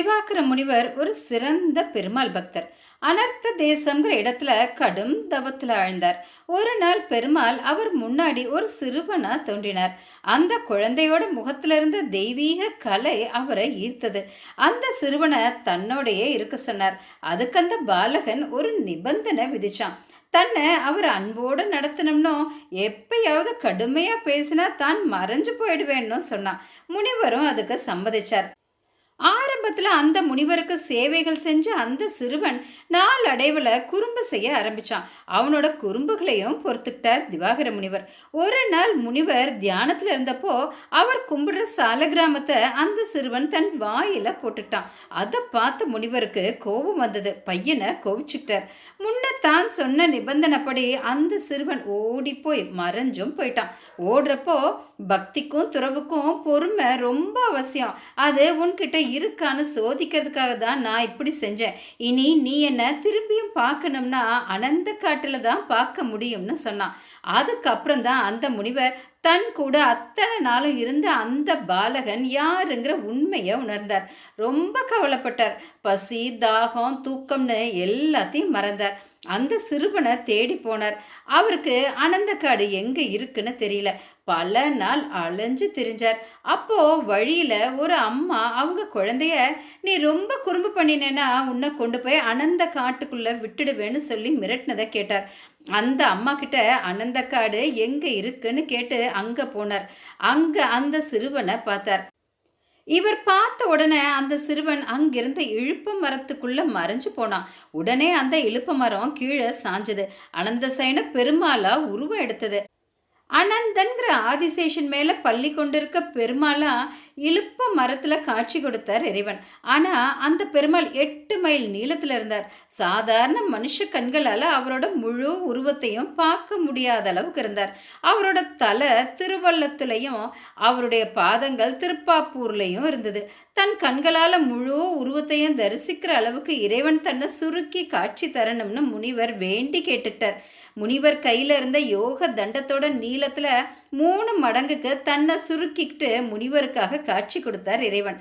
திவாகர முனிவர் ஒரு சிறந்த பெருமாள் பக்தர். அனர்த்த தேசங்கிற இடத்துல கடும் தவத்தில் ஆழ்ந்தார். ஒரு நாள் பெருமாள் அவர் முன்னாடி ஒரு சிறுவனா தோன்றினார். அந்த குழந்தையோட முகத்துல இருந்த தெய்வீக கலை அவரை ஈர்த்தது. அந்த சிறுவனை தன்னோடையே இருக்க சொன்னார். அதுக்கு அந்த பாலகன் ஒரு நிபந்தனை விதிச்சான். தன்னை அவர் அன்போடு நடத்தினோம்னோ எப்பயாவது கடுமையா பேசினா தான் மறைஞ்சு போயிடுவேன்னு சொன்னான். முனிவரும் அதுக்கு சம்மதிச்சார். ஆரம்பத்தில் அந்த முனிவருக்கு சேவைகள் செஞ்ச அந்த சிறுவன் நாளடைவில் குறும்பு செய்ய ஆரம்பித்தான் அவனோட குறும்புகளையும் பொறுத்துக்கிட்டார் திவாகர முனிவர். ஒரு நாள் முனிவர் தியானத்தில் இருந்தப்போ அவர் கும்பிடுற சால கிராமத்தை அந்த சிறுவன் தன் வாயில் போட்டுட்டான். அதை பார்த்த முனிவருக்கு கோபம் வந்தது. பையனை கோவிச்சுட்டார். முன்ன தான் சொன்ன நிபந்தனைப்படி அந்த சிறுவன் ஓடி போய் மறைஞ்சும் போயிட்டான். ஓடுறப்போ பக்திக்கும் துறவுக்கும் பொறுமை ரொம்ப அவசியம். அது உன்கிட்ட இருக்கான்னு சோதிக்கிறதுக்காக தான் நான் இப்படி செஞ்சேன். இனி நீ என்ன திரும்பியும் பார்க்கணும்னா அனந்த காட்டில் தான் பார்க்க முடியும்னு சொன்னான். அதுக்கப்புறம் தான் அந்த முனிவர் தன் கூட அத்தனை நாளும் இருந்த அந்த பாலகன் யாருங்கிற உண்மையை உணர்ந்தார். ரொம்ப கவலைப்பட்டார். பசி தாகம் தூக்கம்னு எல்லாத்தையும் மறந்தார். அந்த சிறுவனை தேடி போனார். அவருக்கு அனந்தக்காடு எங்கே இருக்குன்னு தெரியல. பல நாள் அலைஞ்சு திரிஞ்சார். அப்போ வழியில் ஒரு அம்மா அவங்க குழந்தைய நீ ரொம்ப குறும்பு பண்ணினேன்னா உன்னை கொண்டு போய் அனந்த காட்டுக்குள்ளே விட்டுடுவேன்னு சொல்லி மிரட்டினதை கேட்டார். அந்த அம்மா கிட்ட அனந்தக்காடு எங்கே இருக்குன்னு கேட்டு அங்கே போனார். அங்கே அந்த சிறுவனை பார்த்தார். இவர் பார்த்த உடனே அந்த சிறுவன் அங்கிருந்த இழுப்ப மரத்துக்குள்ள மறைஞ்சு போனான். உடனே அந்த இழுப்ப மரம் கீழே சாஞ்சது. அனந்த சைன பெருமாளா உருவம் எடுத்தது. அனந்தன்கிற ஆதிசேஷன் மேலே பள்ளி கொண்டிருக்க பெருமாளா இழுப்ப மரத்தில் காட்சி கொடுத்தார் இறைவன். ஆனால் அந்த பெருமாள் எட்டு மைல் நீளத்தில் இருந்தார். சாதாரண மனுஷ கண்களால் அவரோட முழு உருவத்தையும் பார்க்க முடியாத அளவுக்கு இருந்தார். அவரோட தலை திருவள்ளத்துலையும் அவருடைய பாதங்கள் திருப்பாப்பூர்லையும் இருந்தது. தன் கண்களால் முழு உருவத்தையும் தரிசிக்கிற அளவுக்கு இறைவன் தன்னை சுருக்கி காட்சி தரணும்னு முனிவர் வேண்டி கேட்டுட்டார் முனிவர் கையில் இருந்த யோக தண்டத்தோட நீள நீளத்தில் மூணு மடங்குக்கு தன்னை சுருக்கிக்கிட்டு முனிவருக்காக காட்சி கொடுத்தார் இறைவன்.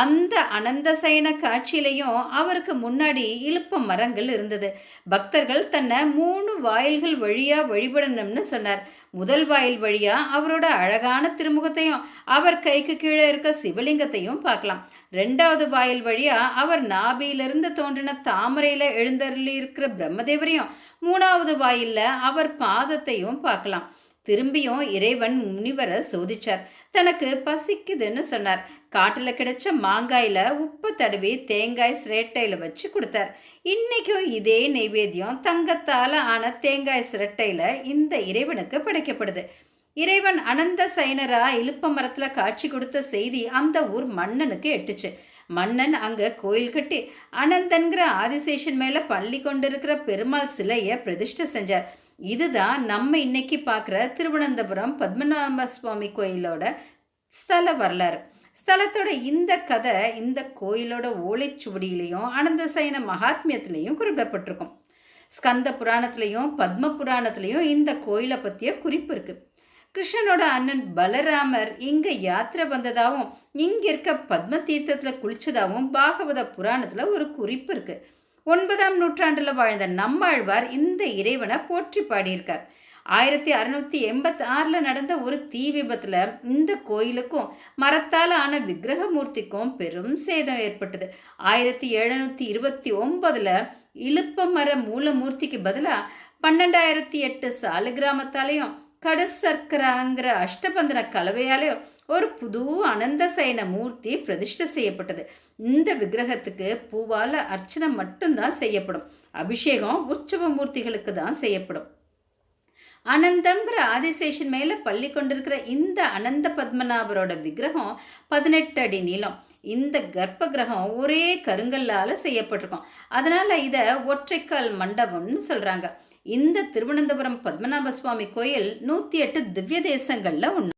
அந்த அனந்த சயன காட்சியிலையும் அவருக்கு முன்னாடி இழுப்ப மரங்கள் இருந்தது. பக்தர்கள் தன்னை மூணு வாயில்கள் வழியா வழிபடணும்னு சொன்னார். முதல் வாயில் வழியா அவரோட அழகான திருமுகத்தையும் அவர் கைக்கு கீழே இருக்க சிவலிங்கத்தையும் பார்க்கலாம். ரெண்டாவது வாயில் வழியா அவர் நாபியிலிருந்து தோன்றின தாமரையில் எழுந்தருளி இருக்கிற பிரம்மதேவரையும் மூணாவது வாயிலில் அவர் பாதத்தையும் பார்க்கலாம். திரும்பியும் இறைவன் முனிவரை சோதிச்சார். தனக்கு பசிக்குதுன்னு சொன்னார். காட்டில் கிடைச்ச மாங்காயில் உப்பு தடவி தேங்காய் சிரட்டையில் வச்சு கொடுத்தார். இன்றைக்கும் இதே நைவேத்தியம் தங்கத்தால் ஆன தேங்காய் சிரட்டையில் இந்த இறைவனுக்கு படைக்கப்படுது. இறைவன் அனந்த சைனரா இழுப்ப மரத்தில் காட்சி கொடுத்த செய்தி அந்த ஊர் மன்னனுக்கு எட்டுச்சு. மன்னன் அங்கே கோயில் கட்டி அனந்தன்கிற ஆதிசேஷன் மேலே பள்ளி கொண்டிருக்கிற பெருமாள் சிலையை பிரதிஷ்டை செஞ்சார். இதுதான் நம்ம இன்னைக்கு பார்க்குற திருவனந்தபுரம் பத்மநாப சுவாமி கோயிலோட ஸ்தல வரலாறு. ஸ்தலத்தோட இந்த கதை இந்த கோயிலோட ஓலைச்சுவடியிலையும் அனந்த சயன மகாத்மியத்திலையும் குறிப்பிடப்பட்டிருக்கும். ஸ்கந்த புராணத்திலையும் பத்ம புராணத்திலையும் இந்த கோயிலை பற்றிய குறிப்பு இருக்கு. கிருஷ்ணனோட அண்ணன் பலராமர் இங்க யாத்திரை வந்ததாகவும் இங்க இருக்க பத்ம தீர்த்தத்தில் குளிச்சதாகவும் பாகவத புராணத்தில் ஒரு குறிப்பு இருக்குது ஒன்பதாம் நூற்றாண்டில் வாழ்ந்த நம்மாழ்வார் இந்த இறைவனை போற்றி பாடியிருக்கார். ஆயிரத்தி அறுநூத்தி எண்பத்தி ஆறில் நடந்த ஒரு தீ விபத்தில் இந்த கோயிலுக்கும் மரத்தால் ஆன விக்கிரகமூர்த்திக்கும் பெரும் சேதம் ஏற்பட்டது. ஆயிரத்தி எழுநூத்தி இருபத்தி ஒன்பதுல இழுப்ப மர மூலமூர்த்திக்கு பதிலாக பன்னெண்டாயிரத்தி எட்டு சாலு கிராமத்தாலையும் கடுசர்க்கராங்கிற அஷ்டபந்தன கலவையாலையும் ஒரு புது அனந்தசயன மூர்த்தி பிரதிஷ்டை செய்யப்பட்டது. இந்த விக்கிரகத்துக்கு பூவால் அர்ச்சனை மட்டும்தான் செய்யப்படும். அபிஷேகம் உற்சவ மூர்த்திகளுக்கு தான் செய்யப்படும். அனந்தங்கிற ஆதிசேஷன் மேலே பள்ளி கொண்டிருக்கிற இந்த அனந்த பத்மநாபரோட விக்கிரகம் பதினெட்டு அடி நீளம். இந்த கர்ப்ப கிரகம் ஒரே கருங்கல்லால் செய்யப்பட்டிருக்கும். அதனால் இதை ஒற்றைக்கால் மண்டபம்னு சொல்கிறாங்க இந்த திருவனந்தபுரம் பத்மநாப சுவாமி கோயில் நூற்றி எட்டு திவ்ய தேசங்களில் ஒன்று